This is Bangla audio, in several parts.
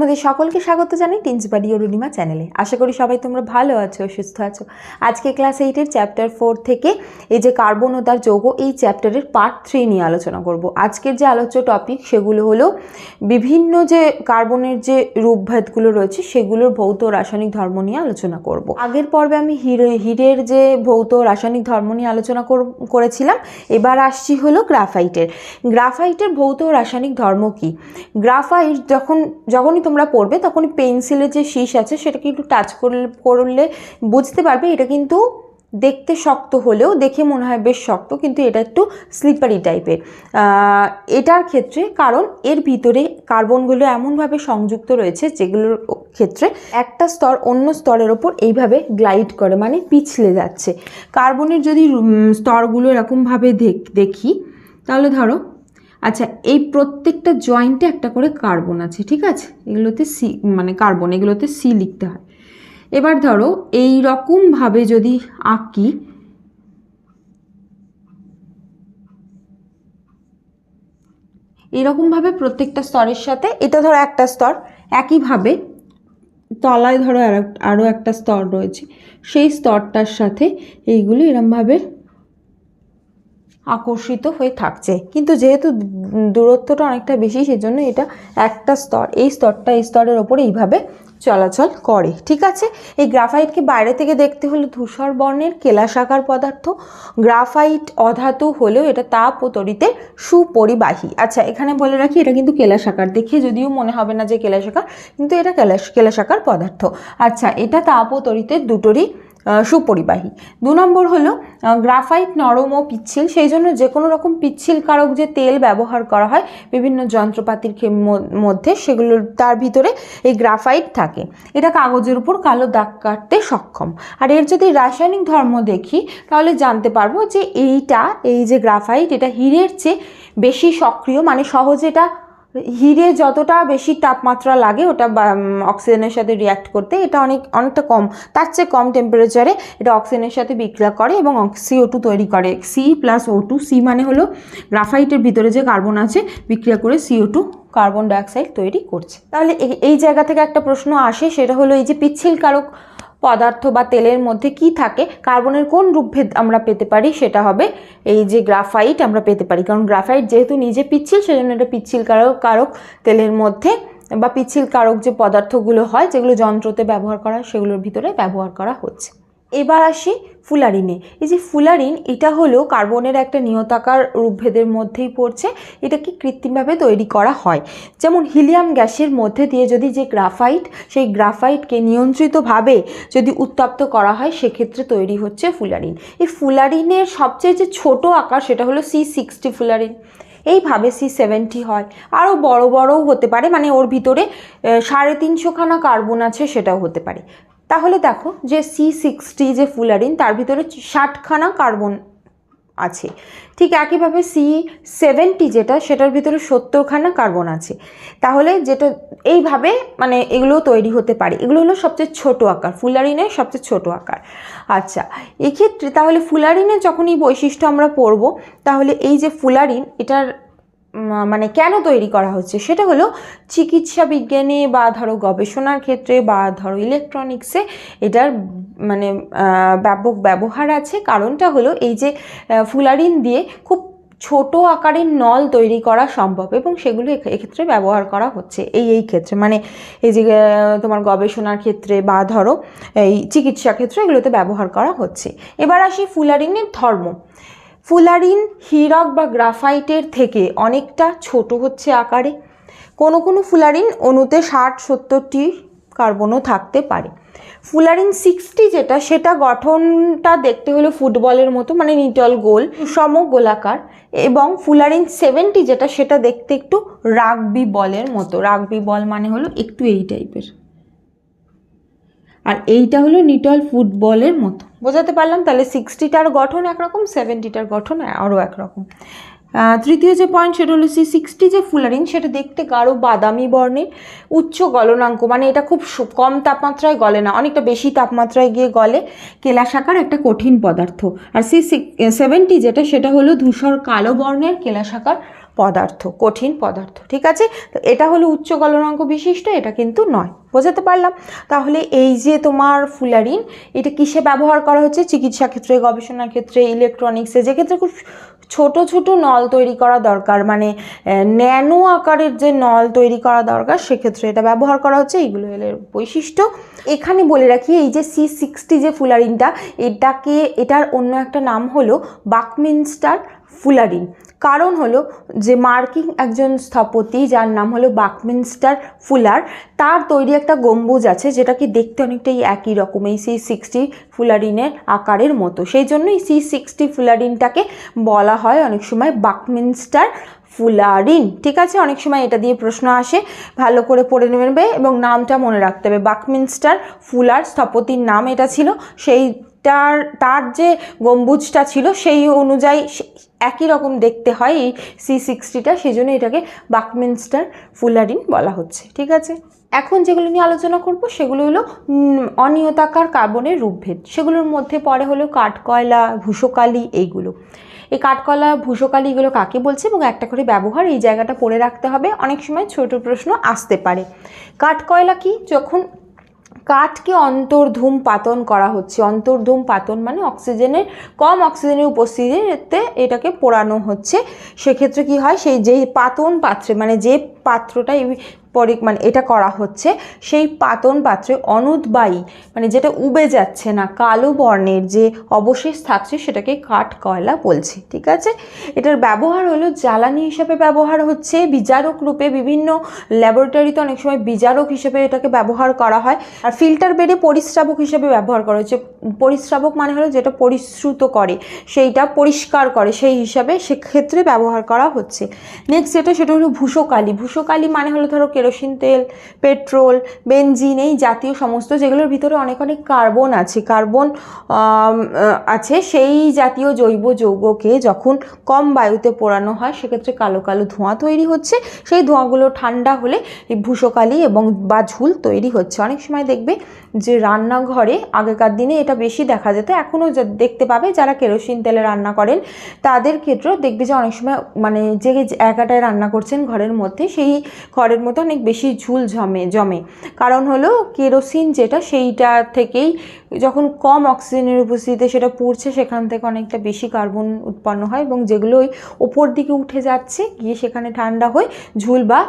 তোমাদের সকলকে স্বাগত জানাই টিন্সবাড়ি অরুণিমা চ্যানেলে। আশা করি সবাই তোমরা ভালো আছো, সুস্থ আছো। আজকে ক্লাস এইটের চ্যাপ্টার ফোর থেকে এই যে কার্বন ও তার যৌগ, এই চ্যাপ্টারের পার্ট থ্রি নিয়ে আলোচনা করব। আজকের যে আলোচ্য টপিক সেগুলো হলো বিভিন্ন যে কার্বনের যে রূপভেদগুলো রয়েছে, সেগুলোর ভৌত রাসায়নিক ধর্ম নিয়ে আলোচনা করব। আগের পর্বে আমি হিরে, হিরের যে ভৌত রাসায়নিক ধর্ম নিয়ে আলোচনা কর- করেছিলাম। এবার আসছি হলো গ্রাফাইটের গ্রাফাইটের ভৌত রাসায়নিক ধর্ম কি? গ্রাফাইট যখন, যখনই তোমরা পড়বে তখন পেন্সিলের যে শীষ আছে সেটাকে একটু টাচ করলে বুঝতে পারবে। এটা কিন্তু দেখতে শক্ত হলেও, দেখে মনে হয় বেশ শক্ত, কিন্তু এটা একটু স্লিপারি টাইপের এটার ক্ষেত্রে, কারণ এর ভিতরে কার্বনগুলো এমনভাবে সংযুক্ত রয়েছে যেগুলোর ক্ষেত্রে একটা স্তর অন্য স্তরের ওপর এইভাবে গ্লাইড করে মানে পিছলে যাচ্ছে। কার্বনের যদি স্তরগুলো এরকমভাবে দেখি, তাহলে ধরো আচ্ছা এই প্রত্যেকটা জয়েন্টে একটা করে কার্বন আছে, ঠিক আছে? এগুলোতে সি মানে কার্বন এগুলোতে সি লিখতে হয়। এবার ধরো এই রকমভাবে যদি আঁকি এরকমভাবে প্রত্যেকটা স্তরের সাথে, এটা ধরো একটা স্তর, একইভাবে তলায় ধরো আর- আরও একটা স্তর রয়েছে, সেই স্তরটার সাথে এইগুলো এরমভাবে আকর্ষিত হয়ে থাকছে। কিন্তু যেহেতু দূরত্বটা অনেকটা বেশি, সেজন্য এটা একটা স্তর, এই স্তরটা এই স্তরের ওপরে এইভাবে চলাচল করে, ঠিক আছে? এই গ্রাফাইটকে বাইরে থেকে দেখতে হলে ধূসর বর্ণের কেলাসাকার পদার্থ, গ্রাফাইট অধাতু হলেও এটা তাপ ও তড়িতে সুপরিবাহী। আচ্ছা এখানে বলে রাখি, এটা কিন্তু কেলাসাকার দেখে যদিও মনে হবে না যে কেলাসাকার কিন্তু এটা কেলাস কেলাসাকার পদার্থ। আচ্ছা এটা তাপ ও তড়িতে দুটোরই সুপরিবাহী। দু নম্বর হলো গ্রাফাইট নরম ও পিচ্ছিল, সেই জন্য যে কোনো রকম পিচ্ছিলকারক যে তেল ব্যবহার করা হয়, বিভিন্ন যন্ত্রপাতির মধ্যে, সেগুলো তার ভিতরে এই গ্রাফাইট থাকে। এটা কাগজের উপর কালো দাগ কাটতে সক্ষম। আর এর যদি রাসায়নিক ধর্ম দেখি, তাহলে জানতে পারব যে এইটা, এই যে গ্রাফাইট, এটা হীরের চেয়ে বেশি সক্রিয় মানে সহজে এটা হিরে যতটা বেশি তাপমাত্রা লাগে, ওটা অক্সিজেনের সাথে রিয়াক্ট করতে এটা অনেক, অনেকটা কম। তার চেয়ে কম টেম্পারেচারে এটা অক্সিজেনের সাথে বিক্রিয়া করে এবং সিও টু তৈরি করে। C plus O two C মানে হলো গ্রাফাইটের ভিতরে যে কার্বন আছে, বিক্রিয়া করে সিও টু কার্বন ডাইঅক্সাইড তৈরি করছে। তাহলে এই- এই জায়গা থেকে একটা প্রশ্ন আসে, সেটা হলো এই যে পিচ্ছিল কারক পদার্থ বা তেলের মধ্যে কি থাকে, কার্বনের কোন রূপভেদ আমরা পেতে পারি সেটা হবে এই যে গ্রাফাইট আমরা পেতে পারি। কারণ গ্রাফাইট যেহেতু নিজে পিচ্ছিল, সেজন্য এটা পিচ্ছিল কারক কারক তেলের মধ্যে বা পিচ্ছিল কারক যে পদার্থগুলো হয়, যেগুলো যন্ত্রতে ব্যবহার করা সেগুলোর ভিতরে ব্যবহার করা হচ্ছে। এবার আসি ফুলারিনে। এই যে ফুলারিন, এটা হলো কার্বনের একটা নিয়তাকার রূপভেদের মধ্যেই পড়ছে। এটাকে কৃত্রিমভাবে তৈরি করা হয়। যেমন হিলিয়াম গ্যাসের মধ্যে দিয়ে যদি যে গ্রাফাইট, সেই গ্রাফাইটকে নিয়ন্ত্রিতভাবে যদি উত্তপ্ত করা হয়, সেক্ষেত্রে তৈরি হচ্ছে ফুলারিন। এই ফুলারিনের সবচেয়ে যে ছোট আকার, সেটা হলো সি সিক্সটি ফুলারিন। এইভাবে সি সেভেন্টি হয়। আরও বড় বড়ও হতে পারে মানে ওর ভিতরে সাড়ে তিনশোখানা কার্বন আছে, সেটাও হতে পারে। তাহলে দেখো যে সি সিক্সটি যে ফুলারিন, তার ভিতরে ষাটখানা কার্বন আছে। ঠিক একইভাবে সি সেভেনটি যেটা, সেটার ভিতরে সত্তরখানা কার্বন আছে। তাহলে যেটা এইভাবে মানে এগুলো তৈরি হতে পারে। এগুলো হলো সবচেয়ে ছোট আকার, ফুলারিনের সবচেয়ে ছোট আকার। আচ্ছা এক্ষেত্রে তাহলে ফুলারিনের যখন এই বৈশিষ্ট্য আমরা পড়ব, তাহলে এই যে ফুলারিন, এটার মানে কেন তৈরি করা হচ্ছে? সেটা হলো চিকিৎসা বিজ্ঞানে বা ধরো গবেষণার ক্ষেত্রে বা ধরো ইলেকট্রনিক্সে এটার মানে ব্যাপক ব্যবহার আছে। কারণটা হলো এই যে ফুলারিন দিয়ে খুব ছোট আকারের নল তৈরি করা সম্ভব এবং সেগুলো এক্ষেত্রে ব্যবহার করা হচ্ছে এই এই ক্ষেত্রে। মানে এই যে তোমার গবেষণার ক্ষেত্রে বা ধরো এই চিকিৎসা ক্ষেত্রে এগুলোতে ব্যবহার করা হচ্ছে। এবার আসি ফুলারিনের ধর্ম। ফুলারিন, হীরক বা গ্রাফাইটের থেকে অনেকটা ছোট হচ্ছে আকারে। কোনো কোনো ফুলারিন অণুতে ষাট, সত্তরটি কার্বনও থাকতে পারে। ফুলারিন সিক্সটি যেটা, সেটা গঠনটা দেখতে হলো ফুটবলের মতো মানে নিটল গোল, সম গোলাকার। এবং ফুলারিন সেভেন্টি যেটা, সেটা দেখতে একটু রাগবি বলের মতো। রাগবি বল মানে হলো একটু এই টাইপের আর এইটা হলো নিটল ফুটবলের মতো। বোঝাতে পারলাম? তাহলে সিক্সটিটার গঠন একরকম সেভেন্টিটার গঠন আরও একরকম। তৃতীয় যে পয়েন্ট সেটা হলো সি সিক্সটি যে ফুলারিং সেটা দেখতে গাঢ় বাদামি বর্ণের, উচ্চ গলনাঙ্ক মানে এটা খুব কম তাপমাত্রায় গলে না, অনেকটা বেশি তাপমাত্রায় গিয়ে গলে। কেলাসাকার একটা কঠিন পদার্থ। আর সি সেভেন্টি যেটা, সেটা হলো ধূসর কালো বর্ণের কেলাসাকার পদার্থ, কঠিন পদার্থ, ঠিক আছে? তো এটা হলো উচ্চ গলনাঙ্ক বিশিষ্ট, এটা কিন্তু নয়। বোঝাতে পারলাম? তাহলে এই যে তোমার ফুলারিন, এটা কিসে ব্যবহার করা হচ্ছে? চিকিৎসা ক্ষেত্রে গবেষণার ক্ষেত্রে ইলেকট্রনিক্সে যে ক্ষেত্রে খুব ছোট ছোট নল তৈরি করা দরকার মানে ন্যানো আকারের যে নল তৈরি করা দরকার, সেক্ষেত্রে এটা ব্যবহার করা হচ্ছে এইগুলো এর বৈশিষ্ট্য। এখানে বলে রাখি, এই যে সি সিক্সটি যে ফুলারিনটা, এটাকে, এটার অন্য একটা নাম হলো বাকমিনস্টার ফুলারিন কারণ হলো যে মার্কিং একজন স্থপতি, যার নাম হলো বাকমিনস্টার ফুলার, তার তৈরি একটা গম্বুজ আছে যেটাকে দেখতে অনেকটাই একই রকম, এই সি সিক্সটি ফুলারিনের আকারের মতো। সেই জন্যই সি সিক্সটি ফুলারিনটাকে বলা হয় অনেক সময় বাকমিনস্টার ফুলারিন। ঠিক আছে? অনেক সময় এটা দিয়ে প্রশ্ন আসে, ভালো করে পড়ে নেবে এবং নামটা মনে রাখতে হবে। বাকমিনস্টার ফুলার স্থপতির নাম এটা ছিল সেই তার তার যে গম্বুজটা ছিল, সেই অনুযায়ী একই রকম দেখতে হয় এই সি সিক্সটিটা সেই জন্য এটাকে বাকমিনস্টার ফুলারিন বলা হচ্ছে, ঠিক আছে? এখন যেগুলো নিয়ে আলোচনা করব, সেগুলো হলো অনিয়তাকার কার্বনের রূপভেদ। সেগুলোর মধ্যে পড়ে হলো কাঠকয়লা ভূষকালি এইগুলো। এই কাঠকয়লা ভূষকালি এগুলো কাকে বলছে? এবং একটা করে ব্যবহার এই জায়গাটা পড়ে রাখতে হবে। অনেক সময় ছোট প্রশ্ন আসতে পারে। কাঠকয়লা কি? যখন কাঠকে অন্তর্ধূম পাতন করা হচ্ছে। অন্তর্ধূম পাতন মানে অক্সিজেনের, কম অক্সিজেনের উপস্থিতিতে এটাকে পোড়ানো হচ্ছে। সেক্ষেত্রে কি হয়? সেই যেই পাতন পাত্রে মানে যে পাত্রটা পরি মানে এটা করা হচ্ছে, সেই পাতন পাত্রে অনুদ্বায়ী মানে যেটা উবে যাচ্ছে না, কালো বর্ণের যে অবশেষ থাকছে সেটাকে কাঠ কয়লা বলছে, ঠিক আছে? এটার ব্যবহার হলো জ্বালানি হিসাবে ব্যবহার হচ্ছে বিজারক রূপে বিভিন্ন ল্যাবরেটরিতে অনেক সময় বিজারক হিসেবে এটাকে ব্যবহার করা হয়, আর ফিল্টার বেডে পরিস্রাবক হিসেবে ব্যবহার করা হচ্ছে, পরিস্রাবক মানে হলো যেটা পরিশ্রুত করে, সেইটা পরিষ্কার করে, সেই হিসাবে সেক্ষেত্রে ব্যবহার করা হচ্ছে। নেক্সট যেটা, সেটা হলো ভূষকালি ভূষকালি মানে হলো ধরো কেরোসিন তেল, পেট্রোল, বেনজিন এই জাতীয় সমস্ত যেগুলোর ভিতরে অনেক অনেক কার্বন আছে। কার্বন আছে সেই জাতীয় জৈব যৌগকে যখন কম বায়ুতে পোড়ানো হয়, সেক্ষেত্রে কালো কালো ধোঁয়া তৈরি হচ্ছে। সেই ধোঁয়াগুলো ঠান্ডা হলে ভূষকালি এবং বা ঝুল তৈরি হচ্ছে। অনেক সময় দেখবে যে রান্নাঘরে আগেকার দিনে এটা বেশি দেখা যেত। এখনও দেখতে পাবে যারা কেরোসিন তেলে রান্না করেন, তাদের ক্ষেত্রেও দেখবে যে অনেক সময় মানে যে একাটায় রান্না করছেন ঘরের মধ্যে, সেই ঘরের মধ্যে অনেক বেশি ঝুল জমে জমে। কারণ হলো কেরোসিন যেটা সেইটা থেকেই যখন কম অক্সিজেনের উপস্থিতিতে সেটা পুড়ছে, সেখান থেকে অনেকটা বেশি কার্বন উৎপন্ন হয় এবং যেগুলো ওই ওপর দিকে উঠে যাচ্ছে, গিয়ে সেখানে ঠান্ডা হয়ে ঝুল বা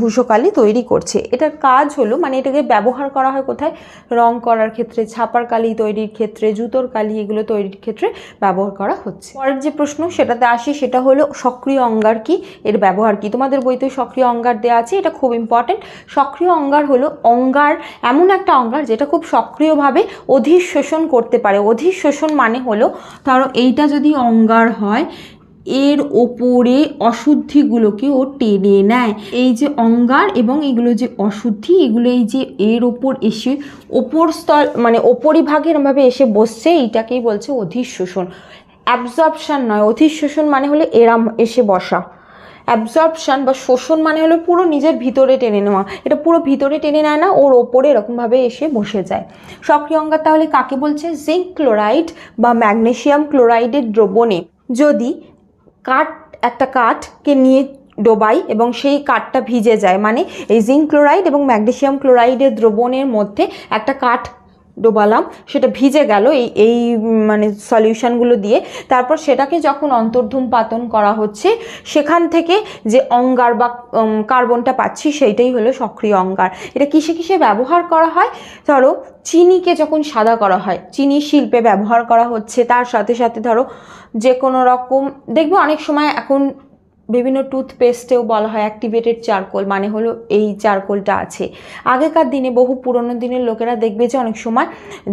ভূষকালি তৈরি করছে। এটার কাজ হলো মানে এটাকে ব্যবহার করা হয় কোথায়? রং করার ক্ষেত্রে, ছাপার কালি তৈরির ক্ষেত্রে, জুতোর কালি এগুলো তৈরির ক্ষেত্রে ব্যবহার করা হচ্ছে। পরের যে প্রশ্ন সেটাতে আসি, সেটা হলো সক্রিয় অঙ্গার কি? এর ব্যবহার কি? তোমাদের বইতে সক্রিয় অঙ্গার দেওয়া আছে, এটা খুব ইম্পর্টেন্ট সক্রিয় অঙ্গার হলো অঙ্গার, এমন একটা অঙ্গার যেটা খুব সক্রিয়ভাবে অধীর শোষণ করতে পারে। অধীর শোষণ মানে হলো, ধরো এইটা যদি অঙ্গার হয়, এর ওপরে অশুদ্ধিগুলোকে ও টেনে নেয়। এই যে অঙ্গার এবং এগুলো যে অশুদ্ধি, এগুলো এই যে এর ওপর এসে ওপর স্তর মানে ওপরিভাগে এরমভাবে এসে বসছে, এইটাকেই বলছে অধীর শোষণ অ্যাবজর্পশান নয় অধীর শোষণ মানে হলো এরাম, এসে বসা। অ্যাবজর্পশান বা শোষণ মানে হলো পুরো নিজের ভিতরে টেনে নেওয়া। এটা পুরো ভিতরে টেনে নেয় না, ওর ওপরে এরকমভাবে এসে বসে যায়। সক্রিয় অঙ্গার তাহলে কাকে বলছে? জিঙ্ক ক্লোরাইড বা ম্যাগনেশিয়াম ক্লোরাইডের দ্রবণে। যদি কাঠ, একটা কাঠকে নিয়ে ডোবাই এবং সেই কাঠটা ভিজে যায় মানে এই জিঙ্ক ক্লোরাইড এবং ম্যাগনেশিয়াম ক্লোরাইডের দ্রবণের মধ্যে একটা কাঠ ডোবালাম, সেটা ভিজে গেল এই এই মানে সলিউশনগুলো দিয়ে। তারপর সেটাকে যখন অন্তর্ধূম পাতন করা হচ্ছে, সেখান থেকে যে অঙ্গার বা কার্বনটা পাচ্ছি, সেইটাই হলো সক্রিয় অঙ্গার। এটা কিসে কিসে ব্যবহার করা হয়? ধরো, চিনিকে যখন সাদা করা হয়, চিনি শিল্পে ব্যবহার করা হচ্ছে, তার সাথে সাথে ধরো যে কোনো রকম, দেখবে অনেক সময় এখন বিভিন্ন টুথপেস্টেও বলা হয় অ্যাক্টিভেটেড চারকোল মানে হলো এই চারকোলটা আছে। আগেকার দিনে, বহু পুরনো দিনের লোকেরা দেখবে যে অনেক সময়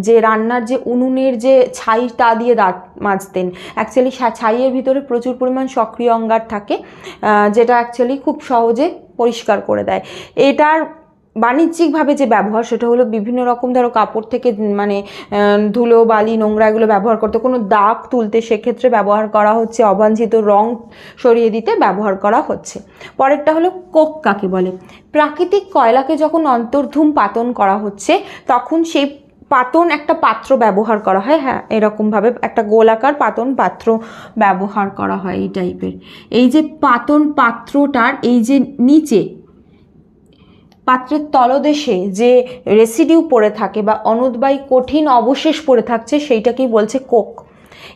যে রান্নার যে উনুনের যে ছাই তা দিয়ে দাঁত মাজতেন অ্যাকচুয়ালি ছাইয়ের ভিতরে প্রচুর পরিমাণ সক্রিয় অঙ্গার থাকে যেটা অ্যাকচুয়ালি খুব সহজে পরিষ্কার করে দেয়। এটার বাণিজ্যিকভাবে যে ব্যবহার, সেটা হলো বিভিন্ন রকম ধরো কাপড় থেকে মানে ধুলো, বালি, নোংরা এগুলো ব্যবহার করতে। কোনো দাগ তুলতে সেক্ষেত্রে ব্যবহার করা হচ্ছে, অবাঞ্ছিত রং সরিয়ে দিতে ব্যবহার করা হচ্ছে। পরেরটা হলো কোক কাকে বলে? প্রাকৃতিক কয়লাকে যখন অন্তর্ধূম পাতন করা হচ্ছে, তখন সেই পাতন একটা পাত্র ব্যবহার করা হয়। হ্যাঁ এরকমভাবে একটা গোলাকার পাতন পাত্র ব্যবহার করা হয় এই টাইপের এই যে পাতন পাত্রটার, এই যে নিচে পাত্রের তলদেশে যে রেসিডিউ পড়ে থাকে বা অনুদ্বায়ী কঠিন অবশেষ পড়ে থাকছে সেইটাকেই বলছে কোক।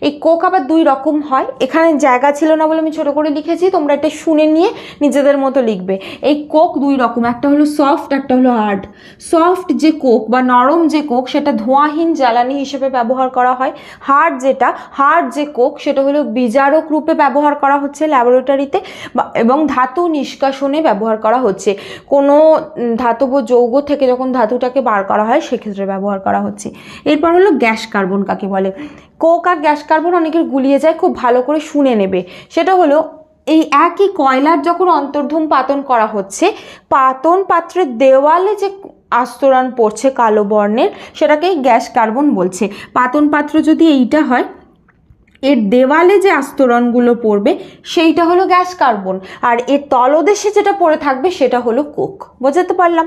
এই কোক আবার দুই রকম হয়। এখানে জায়গা ছিল না বলে আমি ছোট করে লিখেছি, তোমরা এটা শুনে নিয়ে নিজেদের মতো লিখবে। এই কোক দুই রকম, একটা হলো সফট একটা হলো হার্ড সফট যে কোক বা নরম যে কোক, সেটা ধোঁয়াহীন জ্বালানি হিসেবে ব্যবহার করা হয়। হার্ড যেটা হার্ড যে কোক, সেটা হলো বিজারক রূপে ব্যবহার করা হচ্ছে ল্যাবরেটরিতে এবং ধাতু নিষ্কাশনে ব্যবহার করা হচ্ছে। কোনো ধাতব যৌগ থেকে যখন ধাতুটাকে বার করা হয়, সেক্ষেত্রে ব্যবহার করা হচ্ছে। এরপর হলো গ্যাস কার্বন কাকে বলে? কোক আর গ্যাস কার্বন অনেকের গুলিয়ে যায়, খুব ভালো করে শুনে নেবে। সেটা হলো, এই একই কয়লার যখন অন্তর্ধূম পাতন করা হচ্ছে, পাতন পাত্রের দেওয়ালে যে আস্তরণ পড়ছে কালো বর্ণের সেটাকেই গ্যাস কার্বন বলছে। পাতন পাত্র যদি এইটা হয়, এর দেওয়ালে যে আস্তরণগুলো পড়বে, সেইটা হলো গ্যাস কার্বন। আর এর তলদেশে যেটা পড়ে থাকবে, সেটা হলো কোক। বোঝাতে পারলাম?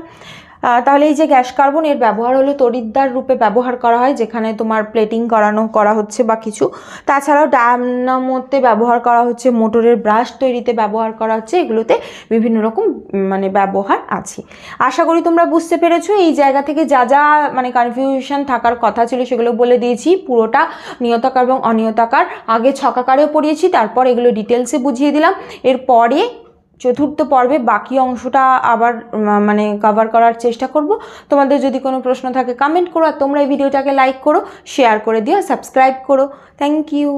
তাহলে এই যে গ্যাস কার্বন, এর ব্যবহার হলো তড়িৎদ্বার রূপে ব্যবহার করা হয়, যেখানে তোমার প্লেটিং করানো, করা হচ্ছে বা কিছু। তাছাড়াও ডায়নামোতে ব্যবহার করা হচ্ছে, মোটরের ব্রাশ তৈরিতে ব্যবহার করা হচ্ছে, এগুলোতে বিভিন্ন রকম মানে ব্যবহার আছে। আশা করি তোমরা বুঝতে পেরেছ, এই জায়গা থেকে যা যা মানে কনফিউশন থাকার কথা ছিল সেগুলো বলে দিয়েছি। পুরোটা নিয়তাকার এবং অনিয়তাকার। আগে ছকাকারেও পড়িয়েছি, তারপর এগুলো ডিটেলসে বুঝিয়ে দিলাম। এরপরে চতুর্থ পর্বে বাকি অংশটা আবার মানে কভার করার চেষ্টা করব। তোমাদের যদি কোনো প্রশ্ন থাকে কমেন্ট করো আর তোমরা এই ভিডিওটাকে লাইক করো শেয়ার করে দিও সাবস্ক্রাইব করো। Thank you